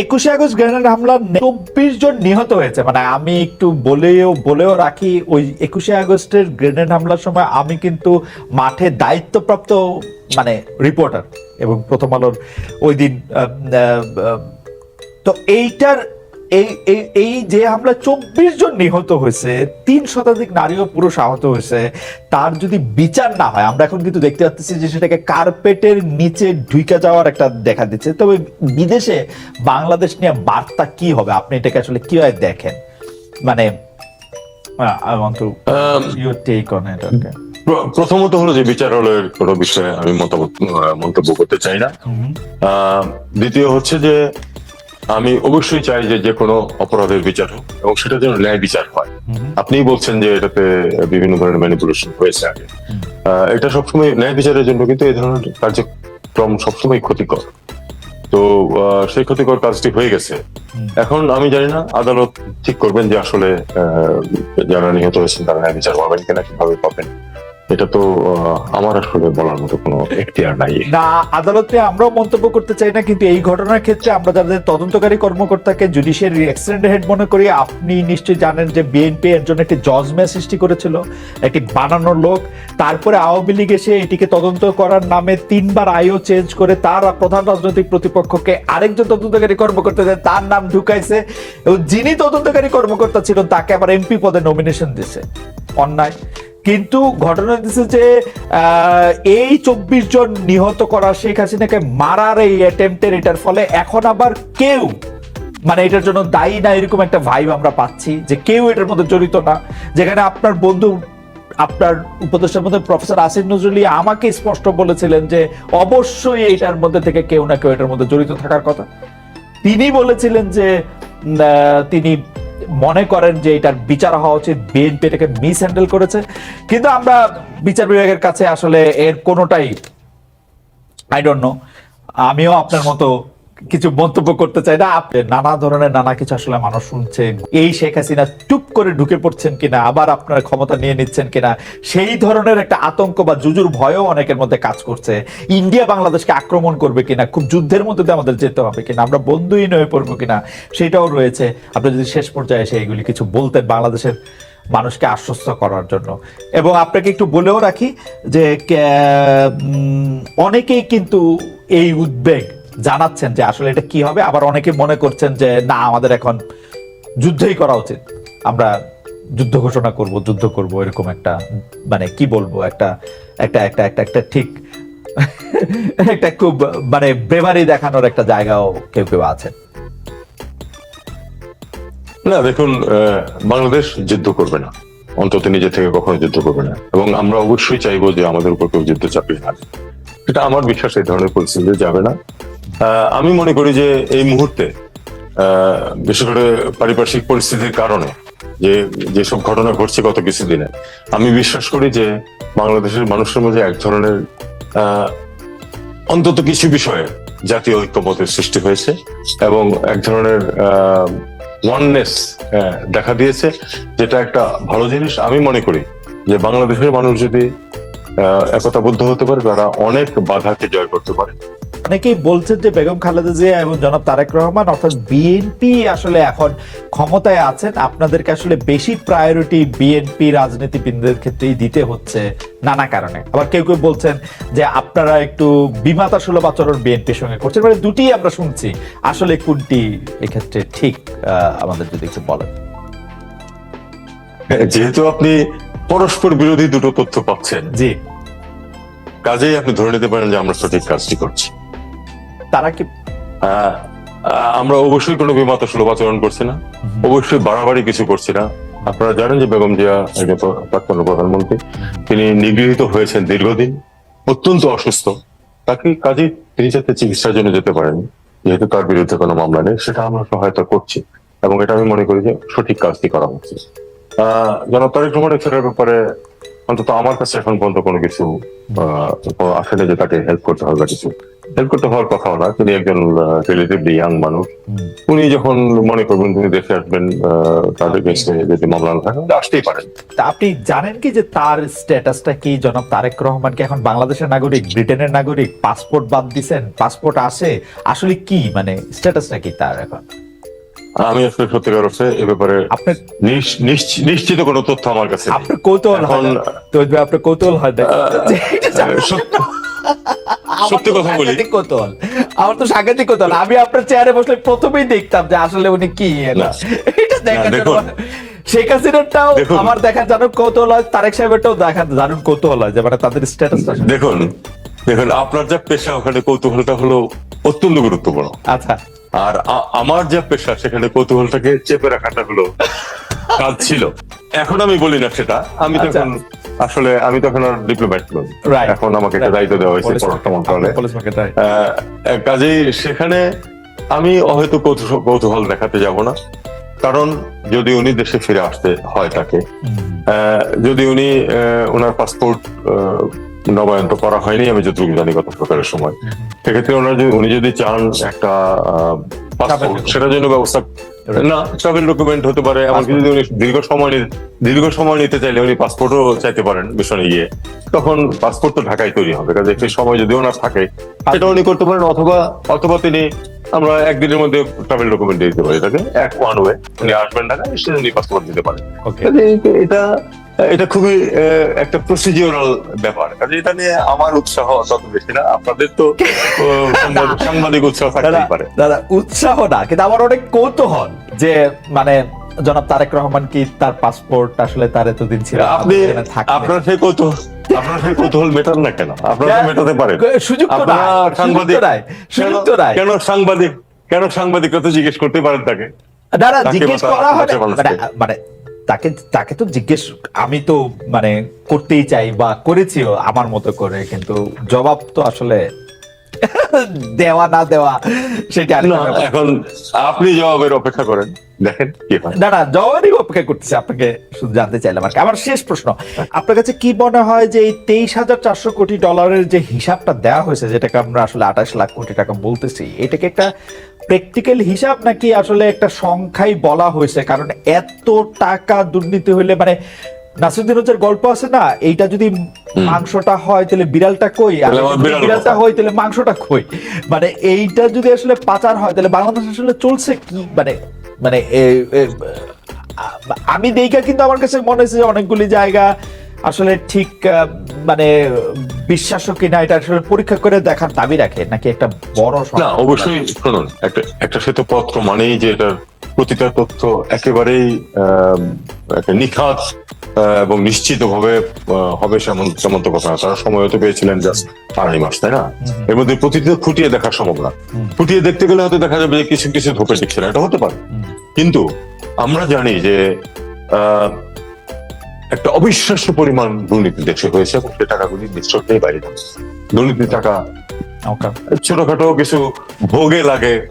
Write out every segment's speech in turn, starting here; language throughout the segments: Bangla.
একুশে আগস্ট গ্রেনেড হামলা চব্বিশ জন নিহত হয়েছে। মানে আমি একটু বলেও বলেও রাখি, ওই একুশে আগস্টের গ্রেনেড হামলার সময় আমি কিন্তু মাঠে দায়িত্বপ্রাপ্ত মানে রিপোর্টার এবং প্রথম আলোর ওই দিন তো এইটার এই এই এই যে হামলা চব্বিশ জন নিহত হয়েছে তিন শতাধিক নারী ও পুরুষ আহত হয়েছে তার যদি বিচার না হয় আমরা এখন কিন্তু দেখতে পাচ্ছি যে সেটাকে কার্পেটের নিচে ঢুকে যাওয়ার একটা দেখা দিচ্ছে। তবে বিদেশে বাংলাদেশ নিয়ে বার্তা কি হবে? আপনি এটাকে আসলে কীভাবে দেখেন? মানে Um, প্রথমত হলো যে বিচারালয়ের কোনো বিষয়ে আমি মতামত মন্তব্য করতে চাই না। দ্বিতীয় হচ্ছে যে আমি অবশ্যই চাই যে যে কোনো অপরাধের বিচার হোক এবং সেটা যেন ন্যায় বিচার হয়। আপনিই বলছেন যে এটাতে বিভিন্ন ধরনের ম্যানিপুলেশন হয়েছে আগে। এটা সবসময় ন্যায় বিচারের জন্য কিন্তু এই ধরনের কার্যক্রম সবসময় ক্ষতিকর। তো সেই ক্ষতিকর কাজটি হয়ে গেছে। এখন আমি জানি না আদালত ঠিক করবেন যে আসলে আহ, যারা নিহত হয়েছেন তারা ন্যায় বিচার পাবেন কিনা কীভাবে পাবেন। এটা তো আমার আসলে বলার মতো কোনো এখতিয়ার নাই। না, আদালতে আমরাও মন্তব্য করতে চাই না, কিন্তু এই ঘটনার ক্ষেত্রে আমরা যাদের তদন্তকারী কর্মকর্তাকে জুডিশিয়ারি এক্সিডেন্ট হেড মনে করি, আপনি নিশ্চয়ই জানেন যে বিএনপি এর জন্য একটি জজমের সৃষ্টি করেছিল, একটি বানানোর লোক। তারপরে আওয়ামী লীগ এসে এটিকে তদন্ত করার নামে তিনবার আইও চেঞ্জ করে তার প্রধান রাজনৈতিক প্রতিপক্ষকে আরেকজন তদন্তকারী কর্মকর্তা তার নাম ঢুকাইছে। এবং যিনি তদন্তকারী কর্মকর্তা ছিলেন, তাকে আবার এমপি পদে নমিনেশন দিছে। অন্যায়। কিন্তু ঘটনা হচ্ছে যে এই চব্বিশ জন নিহত করা শেখ হাসিনাকে মারার এই অ্যাটেম্পটের এটার ফলে এখন আবার কেউ মানে এটার জন্য দায়ী না, এরকম একটা ভাইব আমরা পাচ্ছি যে কেউ এটার মধ্যে জড়িত না। যেখানে আপনার বন্ধু, আপনার উপদেষ্টার মধ্যে প্রফেসর আসিফ নজরুলি আমাকে স্পষ্ট বলেছিলেন যে অবশ্যই এটার মধ্যে থেকে কেউ না কেউ এটার মধ্যে জড়িত থাকার কথা। তিনি বলেছিলেন যে তিনি মনে করেন যে এটার বিচার হওয়া উচিত, বিএনপি এটাকে মিস হ্যান্ডেল করেছে। কিন্তু আমরা বিচার বিভাগের কাছে আসলে এর কোনোটাই আই ডোন্ট নো আমিও আপনার মতো কিছু মন্তব্য করতে চাই না। আপনি নানা ধরনের নানা কিছু আসলে মানুষ শুনছে। এই শেখ হাসিনা টুপ করে ঢুকে পড়ছেন কিনা, আবার আপনার ক্ষমতা নিয়ে নিচ্ছেন কিনা, সেই ধরনের একটা আতঙ্ক বা জুজুর ভয়ও অনেকের মধ্যে কাজ করছে। ইন্ডিয়া বাংলাদেশকে আক্রমণ করবে কিনা, খুব যুদ্ধের মধ্যে দিয়ে আমাদের যেতে হবে কিনা, আমরা বন্ধুহীন হয়ে পড়ব কিনা, সেটাও রয়েছে। আপনি যদি শেষ পর্যায়ে এসে এইগুলি কিছু বলতেন বাংলাদেশের মানুষকে আশ্বস্ত করার জন্য। এবং আপনাকে একটু বলেও রাখি যে অনেকেই কিন্তু এই উদ্বেগ জানাচ্ছেন যে আসলে এটা কি হবে? আবার অনেকে মনে করছেন যে, না, আমাদের এখন যুদ্ধই করা উচিত। আমরা যুদ্ধ ঘোষণা করব, যুদ্ধ করব, এরকম একটা মানে কি বলব, একটা একটা একটা একটা একটা ঠিক, একটা খুব মানে ব্রেভারি দেখানোর একটা জায়গাও কেউ কেউ আছে না, দেখুন বাংলাদেশ যুদ্ধ করবে না। অন্তত নিজে থেকে কখনো যুদ্ধ করবে না। এবং আমরা অবশ্যই চাইব যে আমাদের উপর কেউ যুদ্ধ চাপিয়ে না এটা আমার বিশ্বাস, এই ধরনের পরিস্থিতি যাবে না। আমি মনে করি যে এই মুহূর্তে বিশেষ করে পারিপার্শ্বিক পরিস্থিতির কারণে যে যেসব ঘটনা ঘটছে গত কিছুদিনে, আমি বিশ্বাস করি যে বাংলাদেশের মানুষের মধ্যে এক ধরনের অন্তত কিছু বিষয়ে জাতীয় ঐক্যমতের সৃষ্টি হয়েছে এবং এক ধরনের ওয়াননেস দেখা দিয়েছে, যেটা একটা ভালো জিনিস। আমি মনে করি যে বাংলাদেশের মানুষ যদি একতাবদ্ধ হতে পারে, তারা অনেক বাধাকে জয় করতে পারে। অনেকেই বলছেন যে বেগম খালেদা জিয়া এবং জনাব তারেক রহমান অর্থাৎ বিএনপি আসলে এখন ক্ষমতায় আছেন। আপনাদেরকে আসলে বেশি প্রায়োরিটি বিএনপি রাজনীতিবিদদের ক্ষেত্রেই দিতে হচ্ছে নানা কারণে। আবার কেউ কেউ বলছেন যে আপনারা একটু বিমাতা সুলভ আচরণ বিএনপির সঙ্গে করছেন। মানে দুটি আমরা শুনছি। আসলে কোনটি এক্ষেত্রে ঠিক আহ, আমাদের যদি একটু বলেন। যেহেতু আপনি পরস্পর বিরোধী দুটো তথ্য পাচ্ছেন জি। কাজেই আপনি ধরে নিতে পারেন যে আমরা সঠিক কাজটি করছি। তারা কি আহ, আমরা অবশ্যই কোনো বিমাতা সুলভ আচরণ করছি না। অবশ্যই বাড়াবাড়ি কিছু করছি না। আপনারা জানেন যে বেগম জিয়া একজন প্রাক্তন প্রধানমন্ত্রী। তিনি নিগৃহীত হয়েছেন দীর্ঘদিন অত্যন্ত অসুস্থ। তাকে কাজে তিনি যাতে চিকিৎসার জন্য যেতে পারেন। যেহেতু তার বিরুদ্ধে কোনো মামলা নেই সেটা আমরা সহায়তা করছি। এবং এটা আমি মনে করি যে সঠিক কাজটি করা হচ্ছে আহ জনাব তারেক রহমান ব্যাপারে অন্তত আমার কাছে এখন পর্যন্ত কোনো কিছু আসলে যে তাকে হেল্প করতে হবে কিছু। হেল্প করতে হওয়ার কথাও না তিনি একজন রিলেটিভলি ইয়াং মানুষ। উনি যখন মনে করবেন তিনি দেশে আসবেন তাদের কাছে যদি মামলা না থাকে আসতেই পারেন। তা আপনি জানেন কি যে তার স্ট্যাটাসটা কি? জনাব তারেক রহমান কি এখন বাংলাদেশের নাগরিক ব্রিটেনের নাগরিক? পাসপোর্ট বাদ দিছেন পাসপোর্ট আসে। আসলে কি মানে স্ট্যাটাসটা কি তার এখন? আমি আসলে সত্যিকার অর্থে এ ব্যাপারে নিশ্চিত কোনো তথ্য আমার কাছে। আপনার কৌতূহল হয় আপনার কৌতূহল হয় সত্য- কথা বলি। কৌতূহল। আমার তো সাংঘাতিক কৌতূহল। আমি আপনার চেয়ারে বসলে প্রথমেই দেখতাম যে আসলে উনি কি এটা দেখুন। শেখ হাসিনারটাও দেখুন। আমার দেখার জানুন কৌতূহল হয় তারেক সাহেবেরটাও দেখার জানুন কৌতূহল হয় যে মানে তাদের স্ট্যাটাসটা দেখুন দেখুন আপনার যা পেশা ওখানে কৌতূহলটা হলো অত্যন্ত গুরুত্বপূর্ণ। আচ্ছা। আর আমার যা পেশা সেখানে কৌতূহলটাকে চেপে রাখাটা হলো কাজ ছিল। এখন আমি বলি না সেটা। আমি আচ্ছা। তখন আসলে আমি তখন আর ডিপ্লোম্যাট নই এখন আমাকে একটা দায়িত্ব দেওয়া হয়েছে পররাষ্ট্র মন্ত্রণালয়ে। কাজেই সেখানে আমি হয়তো কৌতূহল কৌতূহল দেখাতে যাব না। কারণ যদি উনি দেশে ফিরে আসতে হয় তাকে আহ, যদি উনি আহ, ওনার পাসপোর্ট নবায়ন তো করা হয়নি আমি যতটুকু জানি গত সরকারের সময় সেক্ষেত্রে ওনার যদি উনি যদি চান একটা পাসপোর্ট সেটার জন্য ব্যবস্থা না ট্রাভেল ডকুমেন্ট হতে পারে এমনকি যদি উনি দীর্ঘ সময় দীর্ঘ সময় নিতে চাইলে উনি পাসপোর্টও চাইতে পারেন মিশনে গিয়ে। তখন পাসপোর্ট তো ঢাকায় তৈরি হবে কাজে সেই সময় যদি ওনার থাকে সেটা উনি করতে পারেন অথবা অথবা তিনি আমরা একদিনের মধ্যে ট্রাভেল ডকুমেন্ট দিতে পারি তাকে এক ওয়ান ওয়ে উনি আসবেন ঢাকায় এসে উনি পাসপোর্ট দিতে পারেন। এটা এটা খুবই একটা প্রসিডিওরাল ব্যাপার। কাজে এটা নিয়ে আমার উৎসাহ তত বেশি না। আপনাদের তো সাংবাদিক- উৎসাহ থাকতেই পারে। দাদা উৎসাহ না কিন্তু আমার অনেক কৌতূহল যে মানে জনাব তারেক রহমান কি তার পাসপোর্ট আসলে তার এতদিন ছিল? আপনি আপনার সেই কৌতূহল আপনার সেই কৌতূহল মেটান না কেন? আপনারা মেটাতে পারেন। সুযোগ তো সাংবাদিক সুযোগ তো কেন সাংবাদিক কেন সাংবাদিকরা তো জিজ্ঞেস করতে পারেন তাকে? দাদা জিজ্ঞেস করা হয়। মানে মানে তাকে তাকে তো জিজ্ঞেস, আমি তো মানে করতেই চাই বা করেছিও আমার মতো করে, কিন্তু জবাব তো আসলে দেওয়া না দেওয়া সেটা এখন আপনি জবাবের অপেক্ষা করেন দেখেন কি হয়। না না জবাবই অপেক্ষা করতেছি আপনাকে শুধু জানতে চাইলাম আর আমার শেষ প্রশ্ন আপনার কাছে কি মনে হয় যে এই তেইশ হাজার চারশো কোটি ডলারের যে হিসাবটা দেওয়া হয়েছে যেটাকে আমরা আসলে আঠাশ লাখ কোটি টাকা বলতেছি এটাকে একটা প্র্যাকটিক্যাল হিসাব নাকি আসলে একটা সংখ্যাই বলা হয়েছে? কারণ এত টাকা দুর্নীতি হইলে মানে নাসিরুদ্দিন হচ্ছের গল্প আছে না? এইটা যদি মাংসটা হয় তাহলে বিড়ালটা কই? বিড়ালটা হয় তাহলে মাংসটা কই? মানে এইটা যদি আসলে পাচার হয় তাহলে বাংলাদেশ আসলে চলছে কি? মানে মানে আমি দেখা কিন্তু আমার কাছে মনে হয়েছে যে অনেকগুলি জায়গা আসলে ঠিক মানে বিশ্বাস কিনা এটা আসলে পরীক্ষা করে দেখার দাবি রাখে নাকি একটা বড় না অবশ্যই শুনুন একটা একটা শ্বেতপত্র মানেই যে এটা প্রতিটা তথ্য একেবারেই নিখাত এবং নিশ্চিত ভাবে হবে সেমন তেমন কথা। তারা সময় হতে পেয়েছিলেন জাস্ট আড়াই মাস তাই না? এর মধ্যে প্রতিটি খুঁটিয়ে দেখা সম্ভব না। খুঁটিয়ে দেখতে গেলে হয়তো দেখা যাবে যে কিছু কিছু ধোপে না এটা হতে পারে। কিন্তু আমরা জানি যে আহ, একটা অবিশ্বাস্য পরিমাণ দুর্নীতি দেশে হয়েছে এবং সে টাকাগুলি নিশ্চয়ই বাইরে যাচ্ছে দুর্নীতি টাকা ছোটখাটো কিছু ভোগে লাগে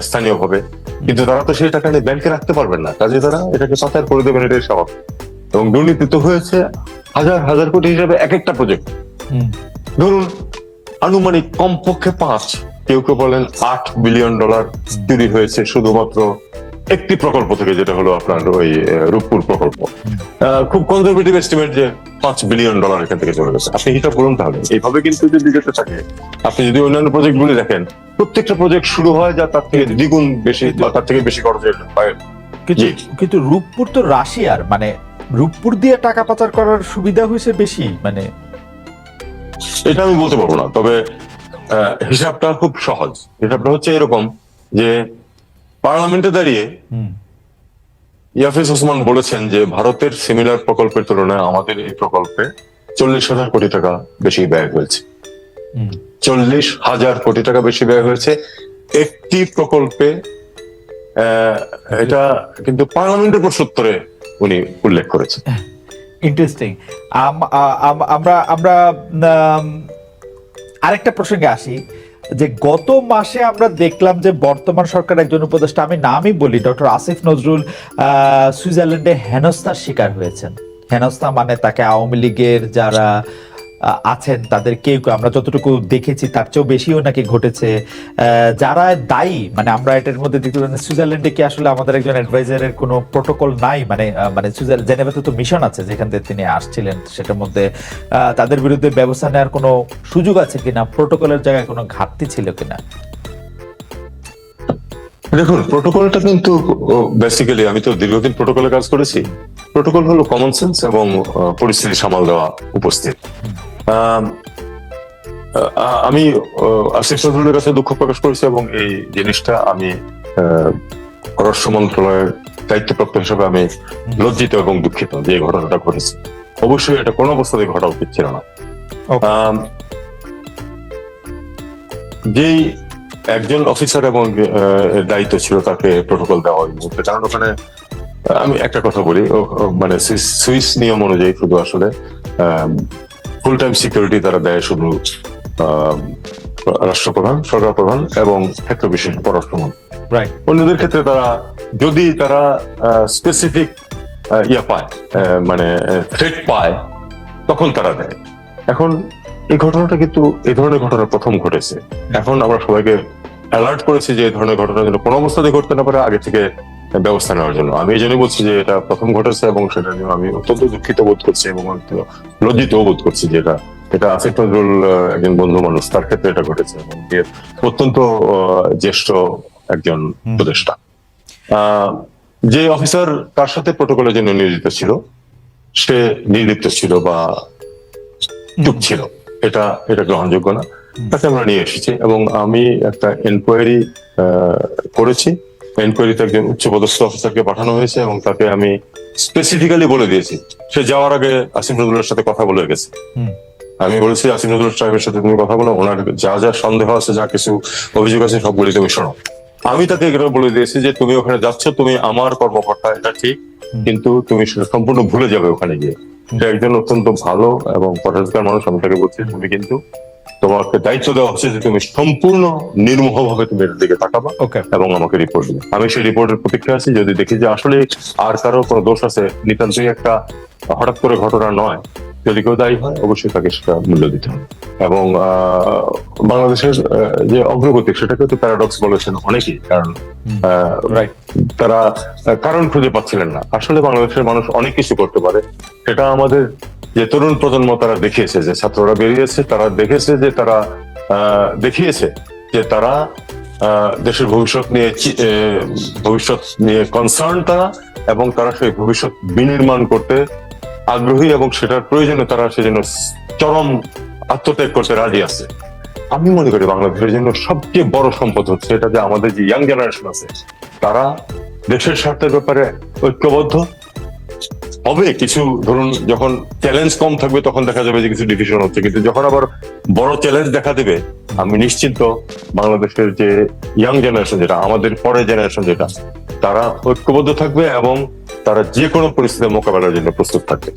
স্থানীয় ভাবে কিন্তু তারা তো সেই টাকা নিয়ে ব্যাংকে রাখতে পারবেন না। কাজে তারা এটাকে পাচার করে দেবেন এটাই স্বভাব। এবং দুর্নীতি তো হয়েছে হাজার হাজার কোটি হিসাবে এক একটা প্রজেক্ট ধরুন আনুমানিক কমপক্ষে পাঁচ কেউ কেউ বলেন আট বিলিয়ন ডলার চুরি হয়েছে শুধুমাত্র একটি প্রকল্প থেকে যেটা হলো আপনার ওই রূপপুর প্রকল্প। আহ, খুব কনজারভেটিভ এস্টিমেট যে পাঁচ বিলিয়ন ডলার এখান থেকে চলে গেছে। আপনি হিসাব করুন তাহলে। এইভাবে কিন্তু যদি যেতে থাকে আপনি যদি অন্যান্য প্রজেক্ট গুলি দেখেন প্রত্যেকটা প্রজেক্ট শুরু হয় যা তার থেকে দ্বিগুণ বেশি বা তার থেকে বেশি খরচ হয় কিন্তু কিন্তু রূপপুর তো রাশিয়ার মানে রূপপুর দিয়ে টাকা পাচার করার সুবিধা হয়েছে বেশি মানে এটা আমি বলতে পারব না তবে হিসাবটা খুব সহজ। হিসাবটা হচ্ছে এরকম যে পার্লামেন্টে দাঁড়িয়ে ইয়াফিজ ওসমান বলেছেন যে ভারতের সিমিলার প্রকল্পের তুলনায় আমাদের এই প্রকল্পে চল্লিশ হাজার কোটি টাকা বেশি ব্যয় হয়েছে। চল্লিশ হাজার কোটি টাকা বেশি ব্যয় হয়েছে। একটি প্রকল্পে এটা কিন্তু পার্লামেন্টের প্রশ্নোত্তরে উনি উল্লেখ করেছেন। ইন্টারেস্টিং আমরা আমরা আরেকটা প্রসঙ্গে আসি, যে গত মাসে আমরা দেখলাম যে বর্তমান সরকার একজন উপদেষ্টা, আমি নামই বলি, ডক্টর আসিফ নজরুল সুইজারল্যান্ডে হেনস্থার শিকার হয়েছেন। হেনস্থা মানে তাকে আওয়ামী লীগের যারা আছেন, তাদের কেউ কেউ, আমরা যতটুকু দেখেছি, তার চেয়েও বেশিও নাকি ঘটেছে। যারা দায়ী মানে আমরা এটার মধ্যে দেখতে পাচ্ছি, সুইজারল্যান্ডে কি আসলে আমাদের একজন অ্যাডভাইজারের কোনো প্রোটোকল নাই? মানে মানে জেনেভাতে তো মিশন আছে, যেখান থেকে তিনি আসছিলেন, সেটার মধ্যে তাদের বিরুদ্ধে ব্যবস্থা নেওয়ার কোনো সুযোগ আছে কিনা? প্রোটোকলের জায়গায় কোনো ঘাটতি ছিল কিনা? দেখুন প্রোটোকলটা কিন্তু বেসিক্যালি আমি তো দীর্ঘদিন প্রোটোকলে কাজ করেছি। প্রোটোকল হলো কমন সেন্স এবং আহ, পরিস্থিতি সামাল দেওয়া উপস্থিত। আমি আসিফ নজরুলের কাছে দুঃখ প্রকাশ করেছি এবং এই জিনিসটা আমি পররাষ্ট্র মন্ত্রণালয়ের দায়িত্বপ্রাপ্ত হিসেবে আমি লজ্জিত এবং দুঃখিত যে এই ঘটনাটা ঘটেছে। অবশ্যই এটা কোনো অবস্থাতেই ঘটা উচিত ছিল না. যেই একজন অফিসার এবং দায়িত্ব ছিল তাকে প্রোটোকল দেওয়া ওই মুহূর্তে কারণ ওখানে আমি একটা কথা বলি মানে সুইস- নিয়ম অনুযায়ী শুধু আসলে ফুল টাইম সিকিউরিটি তারা দেয় শুধু রাষ্ট্রপ্রধান সরকার প্রধান এবং ক্ষেত্র বিশেষ পররাষ্ট্রমন্ত্রী। অন্যদের ক্ষেত্রে তারা যদি তারা স্পেসিফিক ইয়া পায় মানে থ্রেট পায় তখন তারা দেয়। এখন এই ঘটনাটা কিন্তু এই ধরনের ঘটনা প্রথম ঘটেছে। এখন আমরা সবাইকে অ্যালার্ট করেছি যে এই ধরনের ঘটনা যেন কোনো অবস্থাতে ঘটতে না পারে আগে থেকে ব্যবস্থা নেওয়ার জন্য। আমি এই জন্যই বলছি যে এটা প্রথম ঘটেছে এবং সেটা নিয়ে আমি অত্যন্ত দুঃখিত বোধ করছি এবং অত্যন্ত লজ্জিত বোধ করছি যে এটা এটা আসিফ নজরুল একজন বন্ধু মানুষ তার ক্ষেত্রে এটা ঘটেছে এবং অত্যন্ত জ্যেষ্ঠ একজন উপদেষ্টা। আহ, যে অফিসার তার সাথে প্রোটোকলের জন্য নিয়োজিত ছিল সে নির্লিপ্ত ছিল বা চুপ ছিল। এটা এটা গ্রহণযোগ্য না। তাকে আমরা নিয়ে এসেছি এবং আমি একটা এনকোয়ারি করেছি। এনকোয়ারিতে একজন উচ্চপদস্থ অফিসারকে পাঠানো হয়েছে এবং তাকে আমি স্পেসিফিক্যালি বলে দিয়েছি। সে যাওয়ার আগে আসিম নজরুলের সাথে কথা বলে গেছে। আমি বলেছি আসিম নজরুল সাহেবের সাথে তুমি কথা বলো ওনার যা যা সন্দেহ আছে যা কিছু অভিযোগ আছে সবগুলি তুমি শোনো। আমি তাকে এটা বলে দিয়েছি যে তুমি ওখানে যাচ্ছ তুমি আমার কর্মকর্তা এটা ঠিক কিন্তু তুমি সম্পূর্ণ ভুলে যাবে ওখানে গিয়ে। সে একজন অত্যন্ত ভালো এবং পরাজগার মানুষ আমি তাকে বলছি তুমি কিন্তু তোমাকে দায়িত্ব দেওয়া হচ্ছে যে তুমি সম্পূর্ণ নির্মোহ ভাবে তুমি এটার দিকে তাকাবা ওকে এবং আমাকে রিপোর্ট দিবে। আমি সেই রিপোর্টের প্রতীক্ষা আছি যদি দেখি যে আসলে আর কারও কোনো দোষ আছে নিতান্তই একটা হঠাৎ করে ঘটনা নয় যদি কেউ দায়ী হয় অবশ্যই তাকে সেটা মূল্য দিতে হবে। এবং বাংলাদেশের যে অগ্রগতি সেটাকে তো প্যারাডক্স বলেছেন অনেকেই কারণ তারা কারণ খুঁজে পাচ্ছিলেন না। আসলে বাংলাদেশের মানুষ অনেক কিছু করতে পারে। সেটা আমাদের যে তরুণ প্রজন্ম তারা দেখিয়েছে যে ছাত্ররা বেরিয়েছে তারা দেখেছে যে তারা আহ, দেখিয়েছে যে তারা আহ, দেশের ভবিষ্যৎ নিয়ে ভবিষ্যৎ নিয়ে কনসার্ন তারা এবং তারা সেই ভবিষ্যৎ বিনির্মাণ করতে আগ্রহী এবং সেটার প্রয়োজনে তারা সেজন্য চরম আত্মত্যাগ করতে রাজি আছে। আমি মনে করি বাংলাদেশের জন্য সবচেয়ে বড় সম্পদ হচ্ছে এটা যে আমাদের যে ইয়াং জেনারেশন আছে, তারা দেশের স্বার্থের ব্যাপারে ঐক্যবদ্ধ। হবে কিছু, ধরুন যখন চ্যালেঞ্জ কম থাকবে তখন দেখা যাবে যে কিছু ডিভিশন হচ্ছে। কিন্তু যখন আবার বড় চ্যালেঞ্জ দেখা দেবে, আমি নিশ্চিন্ত বাংলাদেশের যে ইয়াং জেনারেশন যেটা, আমাদের পরের জেনারেশন যেটা, তারা ঐক্যবদ্ধ থাকবে এবং তারা যে কোনো পরিস্থিতির মোকাবেলার জন্য প্রস্তুত থাকবে।